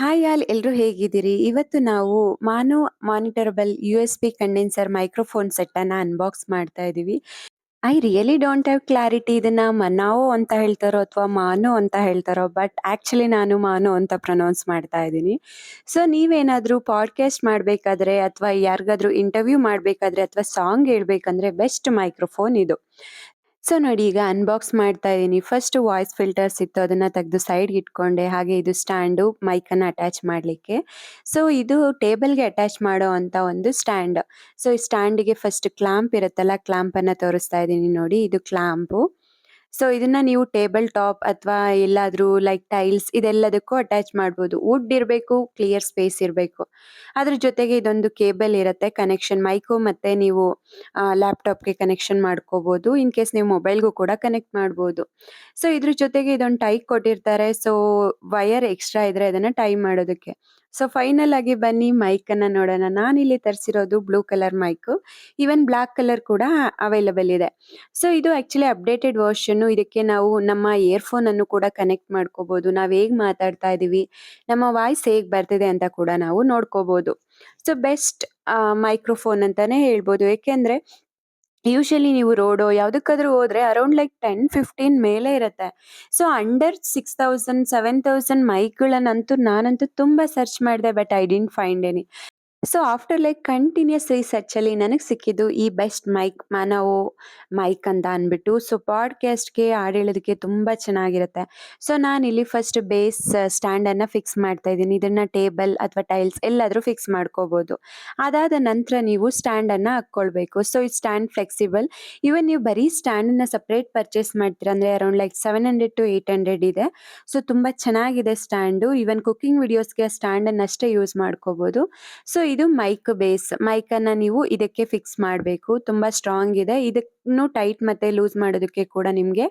Hi all ಎಲ್ಲರೂ ಹೇಗಿದ್ದೀರಿ? ಇವತ್ತು ನಾವು mono monitorable USB condenser microphone set ಅನ್ನ ಅನ್ಬಾಕ್ಸ್ ಮಾಡ್ತಾ ಇದೀವಿ. I really don't have clarity ಇದನ್ನ ಮನಾವೋ ಅಂತ ಹೇಳ್ತಾರೋ ಅಥವಾ ಮಾನೋ ಅಂತ ಹೇಳ್ತಾರೋ ಬಟ್ ಆಕ್ಚುಲಿ ನಾನು ಮಾನೋ ಅಂತ ಪ್ರೊನೌನ್ಸ್ ಮಾಡ್ತಾ ಇದ್ದೀನಿ. ಸೊ ನೀವೇನಾದರೂ ಪಾಡ್ಕಾಸ್ಟ್ ಮಾಡಬೇಕಾದ್ರೆ ಅಥವಾ ಯಾರಿಗಾದ್ರೂ ಇಂಟರ್ವ್ಯೂ ಮಾಡಬೇಕಾದ್ರೆ ಅಥವಾ ಸಾಂಗ್ ಹೇಳ್ಬೇಕಂದ್ರೆ ಬೆಸ್ಟ್ ಮೈಕ್ರೋಫೋನ್ ಇದು. ಸೊ ನೋಡಿ, ಈಗ ಅನ್ಬಾಕ್ಸ್ ಮಾಡ್ತಾ ಇದ್ದೀನಿ. ಫಸ್ಟ್ ವಾಯ್ಸ್ ಫಿಲ್ಟರ್ಸ್ ಇತ್ತು ಅದನ್ನ ತೆಗೆದು ಸೈಡ್ ಇಟ್ಕೊಂಡೆ. ಹಾಗೆ ಇದು ಸ್ಟ್ಯಾಂಡು ಮೈಕನ್ನು ಅಟ್ಯಾಚ್ ಮಾಡ್ಲಿಕ್ಕೆ. ಸೊ ಇದು ಟೇಬಲ್‌ಗೆ ಅಟ್ಯಾಚ್ ಮಾಡೋ ಅಂತ ಒಂದು ಸ್ಟ್ಯಾಂಡ್. ಸೊ ಈ ಸ್ಟ್ಯಾಂಡಿಗೆ ಫಸ್ಟ್ ಕ್ಲಾಂಪ್ ಇರುತ್ತಲ್ಲ ಕ್ಲಾಂಪನ್ನು ತೋರಿಸ್ತಾ ಇದ್ದೀನಿ ನೋಡಿ ಇದು ಕ್ಲಾಂಪು. ಸೊ ಇದನ್ನ ನೀವು ಟೇಬಲ್ ಟಾಪ್ ಅಥವಾ ಎಲ್ಲಾದ್ರೂ ಲೈಕ್ ಟೈಲ್ಸ್ ಇದೆಲ್ಲದಕ್ಕೂ ಅಟ್ಯಾಚ್ ಮಾಡ್ಬೋದು. ವುಡ್ ಇರಬೇಕು ಕ್ಲಿಯರ್ ಸ್ಪೇಸ್ ಇರಬೇಕು ಅದ್ರ ಜೊತೆಗೆ ಇದೊಂದು ಕೇಬಲ್ ಇರುತ್ತೆ ಕನೆಕ್ಷನ್ ಮೈಕು ಮತ್ತೆ ನೀವು ಲ್ಯಾಪ್ಟಾಪ್‌ಗೆ ಕನೆಕ್ಷನ್ ಮಾಡ್ಕೋಬಹುದು. ಇನ್ ಕೇಸ್ ನೀವು ಮೊಬೈಲ್‌ಗೂ ಕೂಡ ಕನೆಕ್ಟ್ ಮಾಡ್ಬೋದು. ಸೊ ಇದ್ರ ಜೊತೆಗೆ ಇದೊಂದು ಟೈ ಕೊಟ್ಟಿರ್ತಾರೆ. ಸೊ ವೈರ್ ಎಕ್ಸ್ಟ್ರಾ ಇದ್ರೆ ಅದನ್ನ ಟೈ ಮಾಡೋದಕ್ಕೆ. ಸೊ ಫೈನಲ್ ಆಗಿ ಬನ್ನಿ ಮೈಕ್ ಅನ್ನ ನೋಡೋಣ. ಇಲ್ಲಿ ತರಿಸಿರೋದು blue colour mic even black colour ಕೂಡ ಅವೈಲಬಲ್ ಇದೆ. ಸೊ ಇದು ಆಕ್ಚುಲಿ ಅಪ್ಡೇಟೆಡ್ ವರ್ಷನ್ ಇದಕ್ಕೆ ನಾವು ನಮ್ಮ ಇಯರ್‌ಫೋನ್ ಅನ್ನು ಕೂಡ ಕನೆಕ್ಟ್ ಮಾಡ್ಕೋಬಹುದು. ನಾವ್ ಹೇಗ್ ಮಾತಾಡ್ತಾ ಇದೀವಿ, ನಮ್ಮ ವಾಯ್ಸ್ ಹೇಗ್ ಬರ್ತಿದೆ ಅಂತ ಕೂಡ ನಾವು ನೋಡ್ಕೋಬಹುದು. ಸೊ ಬೆಸ್ಟ್ ಮೈಕ್ರೋಫೋನ್ ಅಂತಾನೆ ಹೇಳ್ಬೋದು. ಏಕೆಂದ್ರೆ ಯೂಶುವಲಿ ನೀವು ರೋಡು ಯಾವುದಕ್ಕಾದ್ರೂ ಹೋದ್ರೆ ಅರೌಂಡ್ ಲೈಕ್ 10, 15 ಮೇಲೆ ಇರುತ್ತೆ ಸೊ ಅಂಡರ್ 6000, 7000 ಮೈಕ್‌ಗಳನ್ನಂತೂ ನಾನಂತೂ ತುಂಬ ಸರ್ಚ್ ಮಾಡಿದೆ but I didn't find any. So after like continuous research ಅಲ್ಲಿ ನನಗೆ ಸಿಕ್ಕಿದ್ದು ಈ ಬೆಸ್ಟ್ ಮೈಕ್, ಮಾನವೋ ಮೈಕ್ ಅಂತ ಅಂದ್ಬಿಟ್ಟು. ಸೊ ಪಾಡ್ಕಾಸ್ಟ್ಗೆ ಹಾಡು ಹೇಳೋದಕ್ಕೆ ತುಂಬಾ ಚೆನ್ನಾಗಿರುತ್ತೆ. ಸೊ ನಾನಿಲ್ಲಿ ಫಸ್ಟ್ ಬೇಸ್ ಸ್ಟ್ಯಾಂಡ್ ಅನ್ನ ಫಿಕ್ಸ್ ಮಾಡ್ತಾ ಇದ್ದೀನಿ. ಇದನ್ನ ಟೇಬಲ್ ಅಥವಾ ಟೈಲ್ಸ್ ಎಲ್ಲಾದ್ರೂ ಫಿಕ್ಸ್ ಮಾಡ್ಕೋಬಹುದು. ಅದಾದ ನಂತರ ನೀವು ಸ್ಟ್ಯಾಂಡ್ ಅನ್ನ ಹಾಕ್ಕೊಳ್ಬೇಕು. ಸೊ ಈ ಸ್ಟ್ಯಾಂಡ್ ಫ್ಲೆಕ್ಸಿಬಲ್. ಈವನ್ ನೀವು ಬರೀ ಸ್ಟ್ಯಾಂಡನ್ನು ಸಪ್ರೇಟ್ ಪರ್ಚೇಸ್ ಮಾಡ್ತೀರಾ ಅಂದ್ರೆ ಅರೌಂಡ್ ಲೈಕ್ 700-800 ಇದೆ. ಸೊ ತುಂಬಾ ಚೆನ್ನಾಗಿದೆ ಸ್ಟ್ಯಾಂಡು. ಈವನ್ ಕುಕಿಂಗ್ ವಿಡಿಯೋಸ್‌ಗೆ ಸ್ಟ್ಯಾಂಡನ್ನು ಅಷ್ಟೇ ಯೂಸ್ ಮಾಡ್ಕೋಬಹುದು. ಸೊ ಇದು ಮೈಕ್ ಬೇಸ್. ಮೈಕ್ ಅನ್ನ ನೀವು ಇದಕ್ಕೆ ಫಿಕ್ಸ್ ಮಾಡಬೇಕು ತುಂಬಾ ಸ್ಟ್ರಾಂಗ್ ಇದೆ. ಇದನ್ನು ಟೈಟ್ ಮತ್ತೆ ಲೂಸ್ ಮಾಡೋದಕ್ಕೆ ಕೂಡ ನಿಮಗೆ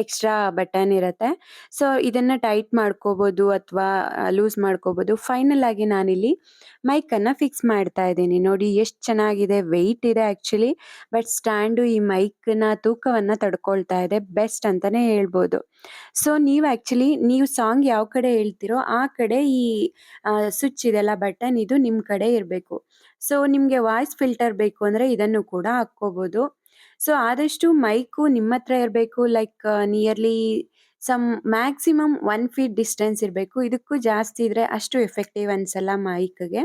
ಎಕ್ಸ್ಟ್ರಾ ಬಟನ್ ಇರುತ್ತೆ ಸೊ, ಇದನ್ನ ಟೈಟ್ ಮಾಡ್ಕೋಬಹುದು ಅಥವಾ ಲೂಸ್ ಮಾಡ್ಕೋಬಹುದು. ಫೈನಲ್ ಆಗಿ ನಾನಿಲ್ಲಿ ಮೈಕ್ ಅನ್ನ ಫಿಕ್ಸ್ ಮಾಡ್ತಾ ಇದ್ದೀನಿ. ನೋಡಿ, ಎಷ್ಟು ಚೆನ್ನಾಗಿದೆ ವೆಯ್ಟ್ ಇದೆ ಆಕ್ಚುಲಿ. ಬಟ್ ಸ್ಟ್ಯಾಂಡು ಈ ಮೈಕ್‌ನ ತೂಕವನ್ನ ತಡ್ಕೊಳ್ತಾ ಇದೆ. ಬೆಸ್ಟ್ ಅಂತಾನೆ ಹೇಳ್ಬೋದು. ಸೊ, ನೀವು ಆಕ್ಚುಲಿ, ನೀವು ಸಾಂಗ್ ಯಾವ ಕಡೆ ಹೇಳ್ತಿರೋ ಆ ಕಡೆ ಈ ಸ್ವಿಚ್ ಇದೆಲ್ಲ ಬಟನ್ ಇದು ನಿಮ್ಮ ಕಡೆ ಇರಬೇಕು ಸೊ, ನಿಮಗೆ ವಾಯ್ಸ್ ಫಿಲ್ಟರ್ ಬೇಕು ಅಂದ್ರೆ ಇದನ್ನು ಕೂಡ ಹಾಕ್ಕೋಬಹುದು. ಸೊ, ಆದಷ್ಟು ಮೈಕು ನಿಮ್ಮತ್ರ ಇರಬೇಕು, like nearly some maximum one feet distance ಇರಬೇಕು ಇದಕ್ಕೂ ಜಾಸ್ತಿ ಇದ್ರೆ ಅಷ್ಟು ಎಫೆಕ್ಟಿವ್ ಅನ್ಸಲ್ಲ ಮೈಕ್‌ಗೆ.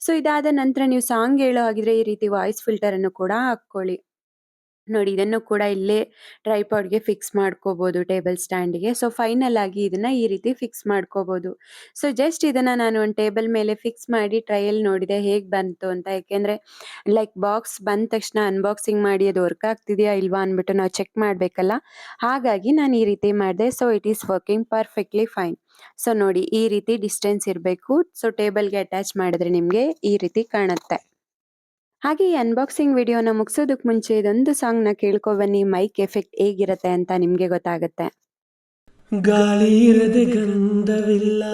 ಸೊ, ಇದಾದ ನಂತರ ನೀವು ಸಾಂಗ್ ಹೇಳೋ ಹಾಗಿದ್ರೆ ಈ ರೀತಿ ವಾಯ್ಸ್ ಫಿಲ್ಟರ್ ಅನ್ನು ಕೂಡ ಹಾಕ್ಕೊಳ್ಳಿ. ನೋಡಿ ಇದನ್ನು ಕೂಡ ಇಲ್ಲೇ ಟ್ರೈಪಾಡ್‌ಗೆ ಫಿಕ್ಸ್ ಮಾಡ್ಕೋಬಹುದು ಟೇಬಲ್ ಸ್ಟ್ಯಾಂಡ್‌ಗೆ. ಸೊ, ಫೈನಲ್ ಆಗಿ ಇದನ್ನ ಈ ರೀತಿ ಫಿಕ್ಸ್ ಮಾಡ್ಕೋಬಹುದು. ಸೊ, ಜಸ್ಟ್ ಇದನ್ನ ನಾನು ಒಂದು ಟೇಬಲ್ ಮೇಲೆ ಫಿಕ್ಸ್ ಮಾಡಿ ಟ್ರಯಲ್ ನೋಡಿದೆ ಹೇಗ್ ಬಂತು ಅಂತ. ಯಾಕೆಂದ್ರೆ, ಲೈಕ್ ಬಾಕ್ಸ್ ಬಂದ ತಕ್ಷಣ ಅನ್ಬಾಕ್ಸಿಂಗ್ ಮಾಡಿ ಅದು ವರ್ಕ್ ಆಗ್ತಿದೆಯಾ ಇಲ್ವಾ ಅಂದ್ಬಿಟ್ಟು ನಾವು ಚೆಕ್ ಮಾಡ್ಬೇಕಲ್ಲ. ಹಾಗಾಗಿ ನಾನು ಈ ರೀತಿ ಮಾಡಿದೆ. So, it is working perfectly fine. So, ನೋಡಿ ಈ ರೀತಿ ಡಿಸ್ಟೆನ್ಸ್ ಇರಬೇಕು ಸೊ, ಟೇಬಲ್‌ಗೆ ಅಟ್ಯಾಚ್ ಮಾಡಿದ್ರೆ ನಿಮ್ಗೆ ಈ ರೀತಿ ಕಾಣುತ್ತೆ. ಹಾಗೆ ಈ ಅನ್ಬಾಕ್ಸಿಂಗ್ ವಿಡಿಯೋನ ಮುಗಿಸೋದಕ್ಕೆ ಮುಂಚೆ ಇದೊಂದು ಸಾಂಗ್‌ನ ಕೇಳ್ಕೊ ಬನ್ನಿ ಮೈಕ್ ಎಫೆಕ್ಟ್ ಹೇಗಿರುತ್ತೆ ಅಂತ ನಿಮಗೆ ಗೊತ್ತಾಗುತ್ತೆ. ಗಾಳಿ ಇರದೆ ಗಂಧವಿಲ್ಲ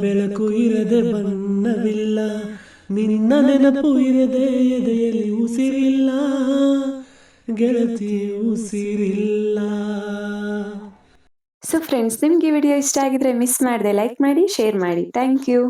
ಬೆಳಕು ಇರದೆ ಬಣ್ಣವಿಲ್ಲ ನಿನ್ನ ನೆನಪು ಇರದೆ ಎದೆಯಲ್ಲಿ ಉಸಿರಿಲ್ಲ ಗೆಳತಿ ಉಸಿರಿಲ್ಲ ಸೊ ಫ್ರೆಂಡ್ಸ್ ನಿಮ್ಗೆ ವಿಡಿಯೋ ಇಷ್ಟ ಆಗಿದ್ರೆ ಮಿಸ್ ಮಾಡದೆ ಲೈಕ್ ಮಾಡಿ, ಶೇರ್ ಮಾಡಿ. Thank you.